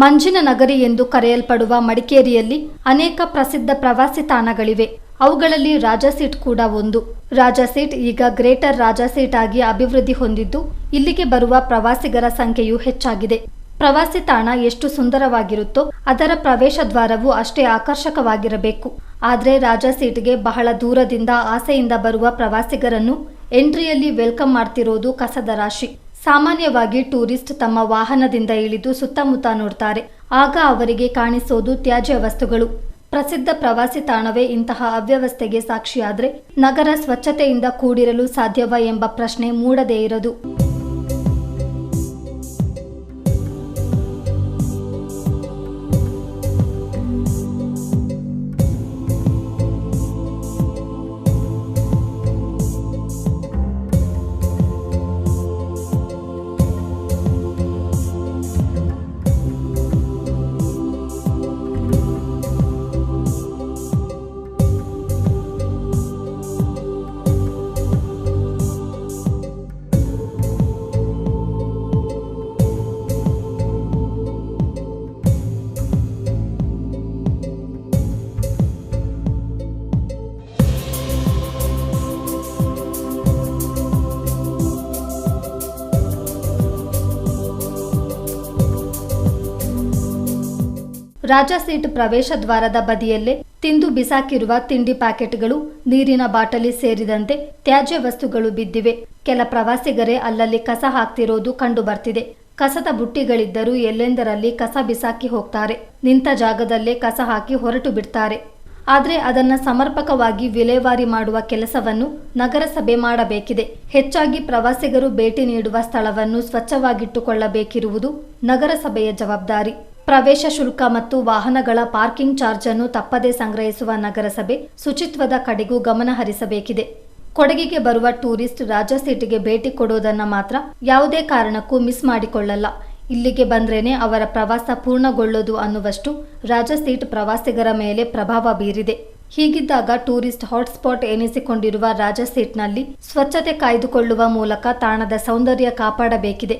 ಮಂಜಿನ ನಗರಿ ಎಂದು ಕರೆಯಲ್ಪಡುವ ಮಡಿಕೇರಿಯಲ್ಲಿ ಅನೇಕ ಪ್ರಸಿದ್ಧ ಪ್ರವಾಸಿ ತಾಣಗಳಿವೆ. ಅವುಗಳಲ್ಲಿ ರಾಜಾಸೀಟ್ ಕೂಡ ಒಂದು. ರಾಜಾಸೀಟ್ ಈಗ ಗ್ರೇಟರ್ ರಾಜಾಸೀಟ್ ಆಗಿ ಅಭಿವೃದ್ಧಿ ಹೊಂದಿದ್ದು, ಇಲ್ಲಿಗೆ ಬರುವ ಪ್ರವಾಸಿಗರ ಸಂಖ್ಯೆಯು ಹೆಚ್ಚಾಗಿದೆ. ಪ್ರವಾಸಿ ತಾಣ ಎಷ್ಟು ಸುಂದರವಾಗಿರುತ್ತೋ, ಅದರ ಪ್ರವೇಶ ದ್ವಾರವು ಅಷ್ಟೇ ಆಕರ್ಷಕವಾಗಿರಬೇಕು. ಆದರೆ ರಾಜಾಸೀಟ್ಗೆ ಬಹಳ ದೂರದಿಂದ ಆಸೆಯಿಂದ ಬರುವ ಪ್ರವಾಸಿಗರನ್ನು ಎಂಟ್ರಿಯಲ್ಲಿ ವೆಲ್ಕಮ್ ಮಾಡ್ತಿರೋದು ಕಸದ ರಾಶಿ. ಸಾಮಾನ್ಯವಾಗಿ ಟೂರಿಸ್ಟ್ ತಮ್ಮ ವಾಹನದಿಂದ ಇಳಿದು ಸುತ್ತಮುತ್ತ ನೋಡ್ತಾರೆ. ಆಗ ಅವರಿಗೆ ಕಾಣಿಸೋದು ತ್ಯಾಜ್ಯ ವಸ್ತುಗಳು. ಪ್ರಸಿದ್ಧ ಪ್ರವಾಸಿ ತಾಣವೇ ಇಂತಹ ಅವ್ಯವಸ್ಥೆಗೆ ಸಾಕ್ಷಿಯಾದ್ರೆ ನಗರ ಸ್ವಚ್ಛತೆಯಿಂದ ಕೂಡಿರಲು ಸಾಧ್ಯವ ಎಂಬ ಪ್ರಶ್ನೆ ಮೂಡದೇ ಇರದು. ರಾಜ ಸೀಟ್ ಪ್ರವೇಶ ದ್ವಾರದ ಬದಿಯಲ್ಲೇ ತಿಂದು ಬಿಸಾಕಿರುವ ತಿಂಡಿ ಪ್ಯಾಕೆಟ್ಗಳು, ನೀರಿನ ಬಾಟಲಿ ಸೇರಿದಂತೆ ತ್ಯಾಜ್ಯ ವಸ್ತುಗಳು ಬಿದ್ದಿವೆ. ಕೆಲ ಪ್ರವಾಸಿಗರೇ ಅಲ್ಲಲ್ಲಿ ಕಸ ಹಾಕ್ತಿರೋದು ಕಂಡು ಬರ್ತಿದೆ ಕಸದ ಬುಟ್ಟಿಗಳಿದ್ದರೂ ಎಲ್ಲೆಂದರಲ್ಲಿ ಕಸ ಬಿಸಾಕಿ ಹೋಗ್ತಾರೆ. ನಿಂತ ಜಾಗದಲ್ಲೇ ಕಸ ಹಾಕಿ ಹೊರಟು ಬಿಡ್ತಾರೆ. ಆದರೆ ಅದನ್ನ ಸಮರ್ಪಕವಾಗಿ ವಿಲೇವಾರಿ ಮಾಡುವ ಕೆಲಸವನ್ನು ನಗರಸಭೆ ಮಾಡಬೇಕಿದೆ. ಹೆಚ್ಚಾಗಿ ಪ್ರವಾಸಿಗರು ಭೇಟಿ ನೀಡುವ ಸ್ಥಳವನ್ನು ಸ್ವಚ್ಛವಾಗಿಟ್ಟುಕೊಳ್ಳಬೇಕಿರುವುದು ನಗರಸಭೆಯ ಜವಾಬ್ದಾರಿ. ಪ್ರವೇಶ ಶುಲ್ಕ ಮತ್ತು ವಾಹನಗಳ ಪಾರ್ಕಿಂಗ್ ಚಾರ್ಜ್ ಅನ್ನು ತಪ್ಪದೇ ಸಂಗ್ರಹಿಸುವ ನಗರಸಭೆ ಶುಚಿತ್ವದ ಕಡೆಗೂ ಗಮನ ಹರಿಸಬೇಕಿದೆ. ಕೊಡಗಿಗೆ ಬರುವ ಟೂರಿಸ್ಟ್ ರಾಜ ಸೀಟಿಗೆ ಭೇಟಿ ಕೊಡುವುದನ್ನು ಮಾತ್ರ ಯಾವುದೇ ಕಾರಣಕ್ಕೂ ಮಿಸ್ ಮಾಡಿಕೊಳ್ಳಲ್ಲ. ಇಲ್ಲಿಗೆ ಬಂದ್ರೇನೆ ಅವರ ಪ್ರವಾಸ ಪೂರ್ಣಗೊಳ್ಳೋದು ಅನ್ನುವಷ್ಟು ರಾಜ ಸೀಟ್ ಪ್ರವಾಸಿಗರ ಮೇಲೆ ಪ್ರಭಾವ ಬೀರಿದೆ. ಹೀಗಿದ್ದಾಗ ಟೂರಿಸ್ಟ್ ಹಾಟ್ಸ್ಪಾಟ್ ಎನಿಸಿಕೊಂಡಿರುವ ರಾಜ ಸೀಟ್ನಲ್ಲಿ ಸ್ವಚ್ಛತೆ ಕಾಯ್ದುಕೊಳ್ಳುವ ಮೂಲಕ ತಾಣದ ಸೌಂದರ್ಯ ಕಾಪಾಡಬೇಕಿದೆ.